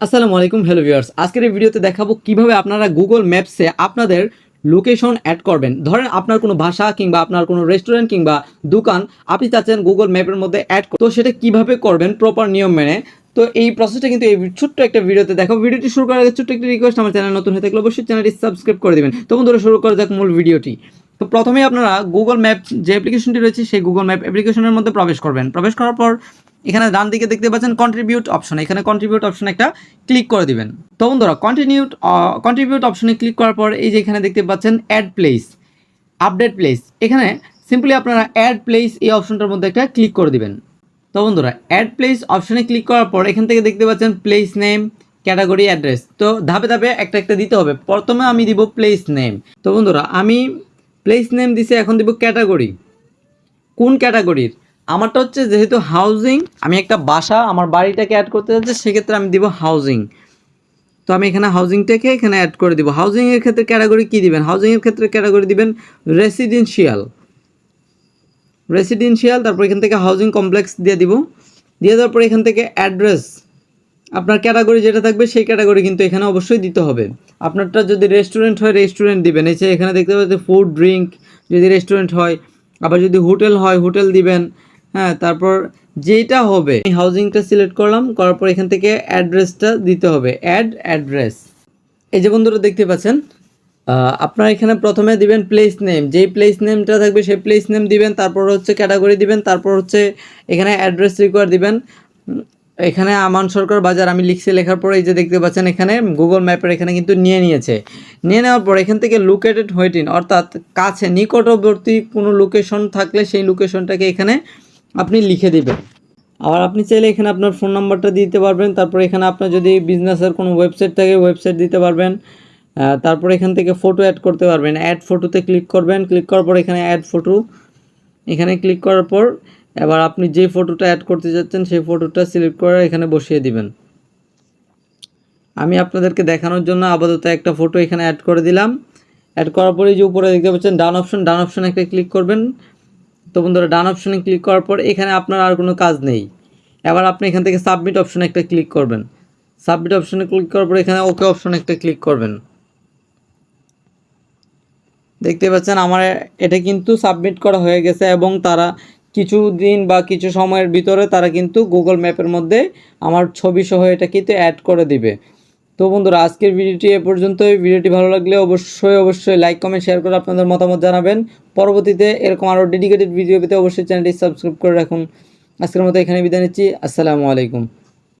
আসসালামু আলাইকুম hello viewers আজকের এই ভিডিওতে দেখাবো কীভাবে আপনারা গুগল ম্যাপসে আপনাদের লোকেশন অ্যাড করবেন। ধরেন আপনার কোনো ভাষা কিংবা আপনার কোনো রেস্টুরেন্ট কিংবা দোকান, আপনি চাচ্ছেন গুগল ম্যাপের মধ্যে অ্যাড তো সেটা কীভাবে করবেন প্রপার নিয়ম মেনে? তো এই প্রসেসটা কিন্তু এই ছোট্ট একটা ভিডিওতে দেখো ভিডিওটি শুরু করার আগে ছোট্ট একটা রিকোয়েস্ট আমার চ্যানেল নতুন হয়ে থাকলে অবশ্যই চ্যানেলটি সাবস্ক্রাইব করে দেবেন। তো বন্ধুরা, শুরু করা যাক মূল ভিডিওটি। তো প্রথমেই আপনারা গুগল ম্যাপ যে অ্যাপ্লিকেশনটি রয়েছে, সেই গুগল ম্যাপ অ্যাপ্লিকেশনের মধ্যে প্রবেশ করবেন। প্রবেশ করার পর এখানে ডান দিকে দেখতে পাচ্ছেন কন্ট্রিবিউট অপশন এখানে কন্ট্রিবিউট অপশন একটা ক্লিক করে দিবেন। তো বন্ধুরা কন্টিনিউট কন্ট্রিবিউট অপশনে ক্লিক করার পর এই যে এখানে দেখতে পাচ্ছেন অ্যাড প্লেস আপডেট প্লেস এখানে সিম্পলি আপনারা অ্যাড প্লেস এই অপশনটার মধ্যে একটা ক্লিক করে দিবেন। তো বন্ধুরা অ্যাড প্লেস অপশনে ক্লিক করার পর এখান থেকে দেখতে পাচ্ছেন প্লেস নেম ক্যাটাগরি অ্যাড্রেস তো ধাপে ধাপে একটা একটা দিতে হবে। প্রথমে আমি দিব প্লেস নেম তো বন্ধুরা, আমি প্লেস নেম দিছি, এখন দিব ক্যাটাগরি কোন ক্যাটাগরির আমারটা হচ্ছে যেহেতু হাউজিং আমি একটা বাসা, আমার বাড়িটাকে অ্যাড করতে যাচ্ছি, সেক্ষেত্রে আমি দিব হাউজিং তো আমি এখানে হাউজিংটাকে এখানে অ্যাড করে দিব। হাউজিংয়ের ক্ষেত্রে ক্যাটাগরি কী দিবেন? হাউজিংয়ের ক্ষেত্রে ক্যাটাগরি দিবেন রেসিডেন্সিয়াল রেসিডেন্সিয়াল তারপর এখান থেকে হাউজিং কমপ্লেক্স দিয়ে দিব। দিয়ে দেওয়ার পর এখান থেকে অ্যাড্রেস আপনার ক্যাটাগরি যেটা থাকবে, সেই ক্যাটাগরি কিন্তু এখানে অবশ্যই দিতে হবে। আপনারটা যদি রেস্টুরেন্ট হয় রেস্টুরেন্ট দিবেন। যে এখানে দেখতে পাচ্ছেন ফুড ড্রিঙ্ক যদি রেস্টুরেন্ট হয়, আবার যদি হোটেল হয় হোটেল দিবেন। হ্যাঁ তারপর যেটা হবে হাউজিংটা সিলেক্ট করলাম, করার পর এখান থেকে অ্যাড্রেসটা দিতে হবে। অ্যাড অ্যাড্রেস এই যে বন্ধুরা দেখতে পাচ্ছেন আপনারা এখানে প্রথমে দিবেন প্লেস নেম যেই প্লেস নেমটা থাকবে, সেই প্লেস নেম দিবেন, তারপর হচ্ছে ক্যাটাগরি দিবেন, তারপর হচ্ছে এখানে অ্যাড্রেস রিকোয়ার দিবেন। এখানে আমান সরকার বাজার, আমি লিখছি, লেখার পরে এই যে দেখতে পাচ্ছেন, এখানে গুগল ম্যাপের এখানে কিন্তু নিয়ে নিয়েছে। নিয়ে নেওয়ার পর এখান থেকে লোকেটেড হোয়েটিন অর্থাৎ কাছে, নিকটবর্তী কোনো লোকেশন থাকলে সেই লোকেশনটাকে এখানে আপনি লিখে দেবেন। আবার আপনি চাইলে এখানে আপনার ফোন নাম্বারটা দিতে পারবেন, তারপর এখানে আপনার যদি বিজনেসের কোনো ওয়েবসাইট থাকে ওয়েবসাইট দিতে পারবেন। তারপর এখান থেকে ফটো অ্যাড করতে পারবেন। অ্যাড ফটোতে ক্লিক করবেন ক্লিক করার পর এখানে অ্যাড ফটো এখানে ক্লিক করার পর এবার আপনি যে ফটোটা অ্যাড করতে যাচ্ছেন, সেই ফটোটা সিলেক্ট করে এখানে বসিয়ে দিবেন। আমি আপনাদেরকে দেখানোর জন্য আপাতত একটা ফটো এখানে অ্যাড করে দিলাম। অ্যাড করার পরে যে উপরে দেখতে পাচ্ছেন, ডান অপশন ডান অপশন একটা ক্লিক করবেন। তো বন্ধুরা, ডান অপশনে ক্লিক করার পর এখানে আপনার আর কোনো কাজ নেই। এবার আপনি এখান থেকে সাবমিট অপশনে একটা ক্লিক করবেন। সাবমিট অপশনে ক্লিক করার পর এখানে ওকে অপশনে একটা ক্লিক করবেন। দেখতে পাচ্ছেন আমার এটা কিন্তু সাবমিট করা হয়ে গেছে এবং তারা কিছু দিন বা কিছু সময়ের ভিতরে তারা কিন্তু গুগল ম্যাপের মধ্যে আমার ছবি সহ এটা কিন্তু অ্যাড করে দিবে। তো বন্ধুরা, আজকের ভিডিওটি এ পর্যন্তই। ভিডিওটি ভালো লাগলে অবশ্যই অবশ্যই লাইক কমেন্ট শেয়ার করে আপনাদের মতামত জানাবেন। পরবর্তীতে এরকম আরও ডেডিকেটেড ভিডিও পেতে অবশ্যই চ্যানেলটি সাবস্ক্রাইব করে রাখুন। আজকের মতো এখানে বিদায় নিচ্ছি। আসসালামু আলাইকুম।